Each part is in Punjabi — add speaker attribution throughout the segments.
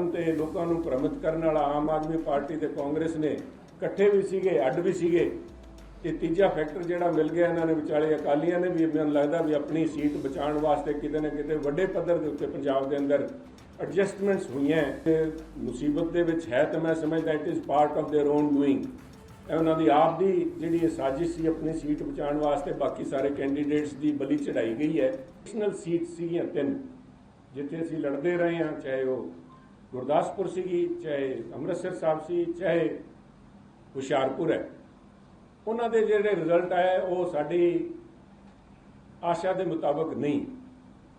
Speaker 1: ਦੋਗਲਾਪਨ ਤੇ ਲੋਕਾਂ ਨੂੰ ਭ੍ਰਮਿਤ ਕਰਨ ਵਾਲਾ ਆਮ ਆਦਮੀ ਪਾਰਟੀ ਤੇ ਕਾਂਗਰਸ ਨੇ ਇਕੱਠੇ ਵੀ ਸੀਗੇ ਅੱਡ ਵੀ ਸੀਗੇ ਤੇ ਤੀਜਾ ਫੈਕਟਰ ਜਿਹੜਾ ਮਿਲ ਗਿਆ ਇਹਨਾਂ ਨੇ ਵਿਚਾਲੇ ਅਕਾਲੀਆਂ ਨੇ ਵੀ ਮੈਨੂੰ ਲੱਗਦਾ ਵੀ ਆਪਣੀ ਸੀਟ ਬਚਾਉਣ ਵਾਸਤੇ ਕਿਤੇ ਨਾ ਕਿਤੇ ਵੱਡੇ ਪੱਧਰ ਦੇ ਉੱਤੇ ਪੰਜਾਬ ਦੇ ਅੰਦਰ ਐਡਜਸਟਮੈਂਟਸ ਹੋਈਆਂ ਤੇ ਮੁਸੀਬਤ ਦੇ ਵਿੱਚ ਹੈ ਤਾਂ ਮੈਂ ਸਮਝਦਾ it is part of their own doing ਇਹ ਉਹਨਾਂ ਦੀ ਆਪ ਦੀ ਜਿਹੜੀ ਇਹ ਸਾਜ਼ਿਸ਼ ਸੀ ਆਪਣੀ ਸੀਟ ਬਚਾਉਣ ਵਾਸਤੇ ਬਾਕੀ ਸਾਰੇ ਕੈਂਡੀਡੇਟਸ ਦੀ ਬਲੀ ਚੜਾਈ ਗਈ ਹੈ ਨੈਸ਼ਨਲ ਸੀਟ ਸੀਗੀਆਂ ਤਿੰਨ ਜਿੱਥੇ ਅਸੀਂ ਲੜਦੇ ਰਹੇ ਹਾਂ ਚਾਹੇ ਉਹ ਗੁਰਦਾਸਪੁਰ ਸੀਗੀ, ਚਾਹੇ ਅੰਮ੍ਰਿਤਸਰ ਸਾਹਿਬ ਸੀ, ਚਾਹੇ ਹੁਸ਼ਿਆਰਪੁਰ ਹੈ। ਉਹਨਾਂ ਦੇ ਜਿਹੜੇ ਰਿਜ਼ਲਟ ਆਏ, ਉਹ ਸਾਡੀ ਆਸ਼ਾ ਦੇ ਮੁਤਾਬਕ ਨਹੀਂ।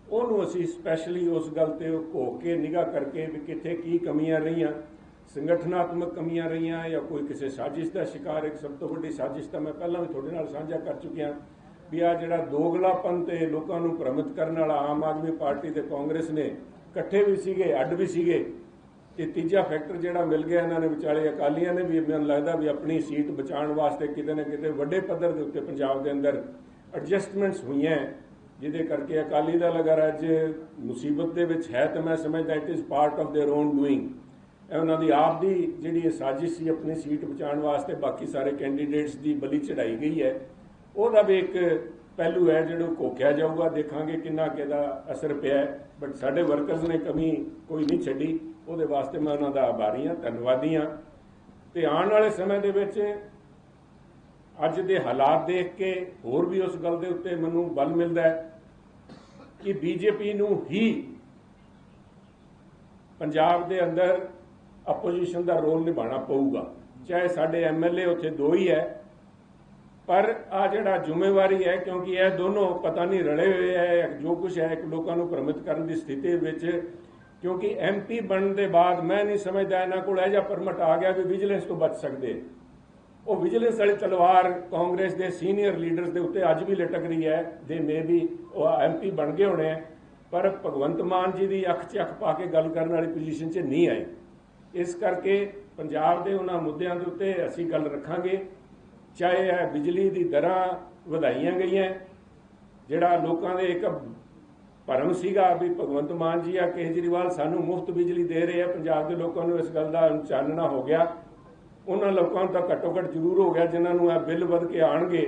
Speaker 1: ਉਹਨੂੰ ਅਸੀਂ ਸਪੈਸ਼ਲੀ ਉਸ ਗੱਲ ਤੇ ਘੋ ਕੇ, ਨਿਗਾਹ ਕਰਕੇ ਵੀ ਕਿੱਥੇ ਕੀ ਕਮੀਆਂ ਰਹੀਆਂ, ਸੰਗਠਨਾਤਮਕ ਕਮੀਆਂ ਰਹੀਆਂ ਜਾਂ ਕੋਈ ਕਿਸੇ ਸਾਜ਼ਿਸ਼ ਦਾ ਸ਼ਿਕਾਰ, ਇੱਕ ਸਭ ਤੋਂ ਵੱਡੀ ਸਾਜ਼ਿਸ਼ ਤਾਂ ਮੈਂ ਪਹਿਲਾਂ ਵੀ ਤੁਹਾਡੇ ਨਾਲ ਸਾਂਝਾ ਕਰ ਚੁੱਕਿਆ ਵੀ ਆ ਜਿਹੜਾ ਦੋਗਲਾਪਨ ਤੇ ਲੋਕਾਂ ਨੂੰ ਭ੍ਰਮਿਤ ਕਰਨ ਵਾਲਾ ਆਮ ਆਦਮੀ ਪਾਰਟੀ ਤੇ ਕਾਂਗਰਸ ਨੇ ਇਕੱਠੇ ਵੀ ਸੀਗੇ ਅੱਡ ਵੀ ਸੀਗੇ ਤੇ ਤੀਜਾ ਫੈਕਟਰ ਜਿਹੜਾ ਮਿਲ ਗਿਆ ਇਹਨਾਂ ਨੇ ਵਿਚਾਲੇ ਅਕਾਲੀਆਂ ਨੇ ਵੀ ਮੈਨੂੰ ਲੱਗਦਾ ਵੀ ਆਪਣੀ ਸੀਟ ਬਚਾਉਣ ਵਾਸਤੇ ਕਿਤੇ ਨਾ ਕਿਤੇ ਵੱਡੇ ਪੱਧਰ ਦੇ ਉੱਤੇ ਪੰਜਾਬ ਦੇ ਅੰਦਰ ਐਡਜਸਟਮੈਂਟਸ ਹੋਈਆਂ ਜਿਹਦੇ ਕਰਕੇ ਅਕਾਲੀ ਦਲ ਅਗਰ ਅੱਜ ਮੁਸੀਬਤ ਦੇ ਵਿੱਚ ਹੈ ਤਾਂ ਮੈਂ ਸਮਝਦਾ it is part of their own doing ਇਹ ਉਹਨਾਂ ਦੀ ਆਪ ਦੀ ਜਿਹੜੀ ਇਹ ਸਾਜ਼ਿਸ਼ ਸੀ ਆਪਣੀ ਸੀਟ ਬਚਾਉਣ ਵਾਸਤੇ ਬਾਕੀ ਸਾਰੇ ਕੈਂਡੀਡੇਟਸ ਦੀ ਬਲੀ ਚੜਾਈ ਗਈ ਹੈ ਉਹਦਾ ਵੀ ਇੱਕ ਪਹਿਲੂ ਹੈ ਜਿਹੜਾ ਕੋਖਿਆ ਜਾਊਗਾ, ਦੇਖਾਂਗੇ ਕਿੰਨਾ ਕਿਹਦਾ ਅਸਰ ਪਿਆ ਬਟ ਸਾਡੇ ਵਰਕਰਸ ਨੇ ਕਮੀ ਕੋਈ ਨਹੀਂ ਛੱਡੀ। ਉਹਦੇ ਵਾਸਤੇ ਮੈਂ ਉਹਨਾਂ ਦਾ ਆਭਾਰੀ ਹਾਂ, ਧੰਨਵਾਦੀ ਹਾਂ। ਤੇ ਆਉਣ ਵਾਲੇ ਸਮੇਂ ਦੇ ਵਿੱਚ ਅੱਜ ਦੇ ਹਾਲਾਤ ਦੇਖ ਕੇ ਹੋਰ ਵੀ ਉਸ ਗੱਲ ਦੇ ਉੱਤੇ ਮੈਨੂੰ ਬਲ ਮਿਲਦਾ ਹੈ ਕਿ ਬੀਜੇਪੀ ਨੂੰ ਹੀ ਪੰਜਾਬ ਦੇ ਅੰਦਰ ਆਪੋਜੀਸ਼ਨ ਦਾ ਰੋਲ ਨਿਭਾਉਣਾ ਪਊਗਾ। ਚਾਹੇ ਸਾਡੇ ਐਮਐਲਏ ਉੱਥੇ ਦੋ ਹੀ ਹੈ ਪਰ ਆ ਜਿਹੜਾ ਜ਼ਿੰਮੇਵਾਰੀ ਹੈ, ਕਿਉਂਕਿ ਇਹ ਦੋਨੋਂ ਪਤਾ ਨਹੀਂ ਰਲੇ ਹੋਏ ਹੈ, ਜੋ ਕੁਝ ਹੈ, ਇੱਕ ਲੋਕਾਂ ਨੂੰ ਭ੍ਰਮਿਤ ਕਰਨ ਦੀ ਸਥਿਤੀ ਵਿੱਚ। ਕਿਉਂਕਿ ਐਮਪੀ ਬਣਨ ਦੇ ਬਾਅਦ ਮੈਂ ਨਹੀਂ ਸਮਝਦਾ ਇਹਨਾਂ ਕੋਲ ਇਹ ਜਿਹਾ ਪਰਮਿਟ ਆ ਗਿਆ ਵੀ ਵਿਜੀਲੈਂਸ ਤੋਂ ਬਚ ਸਕਦੇ। ਉਹ ਵਿਜੀਲੈਂਸ ਵਾਲੀ ਤਲਵਾਰ ਕਾਂਗਰਸ ਦੇ ਸੀਨੀਅਰ ਲੀਡਰਸ ਦੇ ਉੱਤੇ ਅੱਜ ਵੀ ਲਟਕ ਰਹੀ ਹੈ, ਦੇ ਮੇ ਵੀ ਉਹ ਐਮਪੀ ਬਣ ਗਏ ਹੋਣੇ ਆ ਪਰ ਭਗਵੰਤ ਮਾਨ ਜੀ ਦੀ ਅੱਖ 'ਚ ਅੱਖ ਪਾ ਕੇ ਗੱਲ ਕਰਨ ਵਾਲੀ ਪੋਜੀਸ਼ਨ 'ਚ ਨਹੀਂ ਆਏ। ਇਸ ਕਰਕੇ ਪੰਜਾਬ ਦੇ ਉਹਨਾਂ ਮੁੱਦਿਆਂ ਦੇ ਉੱਤੇ ਅਸੀਂ ਗੱਲ ਰੱਖਾਂਗੇ। ਚਾਹੇ ਇਹ ਬਿਜਲੀ ਦੀ ਦਰਾਂ ਵਧਾਈਆਂ ਗਈਆਂ, ਜਿਹੜਾ ਲੋਕਾਂ ਦੇ ਇੱਕ ਭਰਮ ਸੀਗਾ ਵੀ ਭਗਵੰਤ ਮਾਨ ਜੀ ਆ ਕੇਜਰੀਵਾਲ ਸਾਨੂੰ ਮੁਫਤ ਬਿਜਲੀ ਦੇ ਰਹੇ ਆ, ਪੰਜਾਬ ਦੇ ਲੋਕਾਂ ਨੂੰ ਇਸ ਗੱਲ ਦਾ ਚਾਨਣਾ ਹੋ ਗਿਆ। ਉਹਨਾਂ ਲੋਕਾਂ ਨੂੰ ਤਾਂ ਘੱਟੋ ਘੱਟ ਜ਼ਰੂਰ ਹੋ ਗਿਆ, ਜਿਨ੍ਹਾਂ ਨੂੰ ਇਹ ਬਿੱਲ ਵੱਧ ਕੇ ਆਣਗੇ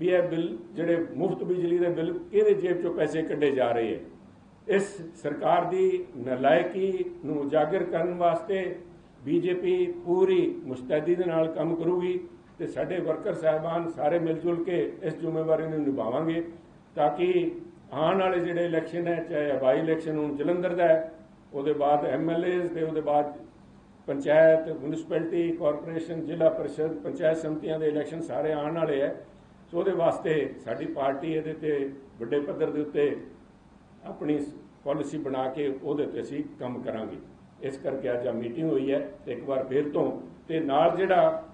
Speaker 1: ਵੀ ਇਹ ਬਿੱਲ, ਜਿਹੜੇ ਮੁਫਤ ਬਿਜਲੀ ਦੇ ਬਿੱਲ ਇਹਦੇ ਜੇਬ ਚੋਂ ਪੈਸੇ ਕੱਢੇ ਜਾ ਰਹੇ ਹੈ ਇਸ ਸਰਕਾਰ ਦੀ ਨਲਾਇਕੀ ਨੂੰ ਉਜਾਗਰ ਕਰਨ ਵਾਸਤੇ ਬੀਜੇਪੀ ਪੂਰੀ ਮੁਸਤੈਦੀ ਦੇ ਨਾਲ ਕੰਮ ਕਰੂਗੀ। ਤੇ ਸਾਡੇ ਵਰਕਰ ਸਾਹਿਬਾਨ ਸਾਰੇ ਮਿਲ ਜੁਲ ਕੇ ਇਸ ਜ਼ਿੰਮੇਵਾਰੀ ਨੂੰ ਨਿਭਾਵਾਂਗੇ ਤਾਂ ਕਿ ਆਉਣ ਵਾਲੇ ਜਿਹੜੇ ਇਲੈਕਸ਼ਨ ਹੈ, ਚਾਹੇ ਬਾਈ ਇਲੈਕਸ਼ਨ ਹੁਣ ਜਲੰਧਰ ਦਾ ਹੈ, ਉਹਦੇ ਬਾਅਦ ਐਮਐਲਏਸ ਤੇ ਉਹਦੇ ਬਾਅਦ ਪੰਚਾਇਤ, ਮਿਊਨਿਸਪੈਲਿਟੀ, ਕਾਰਪੋਰੇਸ਼ਨ, ਜ਼ਿਲ੍ਹਾ ਪਰਿਸ਼ਦ, ਪੰਚਾਇਤ ਸਮਤੀਆਂ ਦੇ ਇਲੈਕਸ਼ਨ ਸਾਰੇ ਆਉਣ ਵਾਲੇ ਹੈ। ਸੋ ਉਹਦੇ ਵਾਸਤੇ ਸਾਡੀ ਪਾਰਟੀ ਇਹਦੇ ਤੇ ਵੱਡੇ ਪੱਧਰ ਦੇ ਉੱਤੇ ਆਪਣੀ ਪਾਲਿਸੀ ਬਣਾ ਕੇ ਉਹਦੇ ਤੇ ਅਸੀਂ ਕੰਮ ਕਰਾਂਗੇ। ਇਸ ਕਰਕੇ ਅੱਜ ਆ ਮੀਟਿੰਗ ਹੋਈ ਹੈ ਤੇ ਇੱਕ ਵਾਰ ਫੇਰ ਤੋਂ ਤੇ ਨਾਲ ਜਿਹੜਾ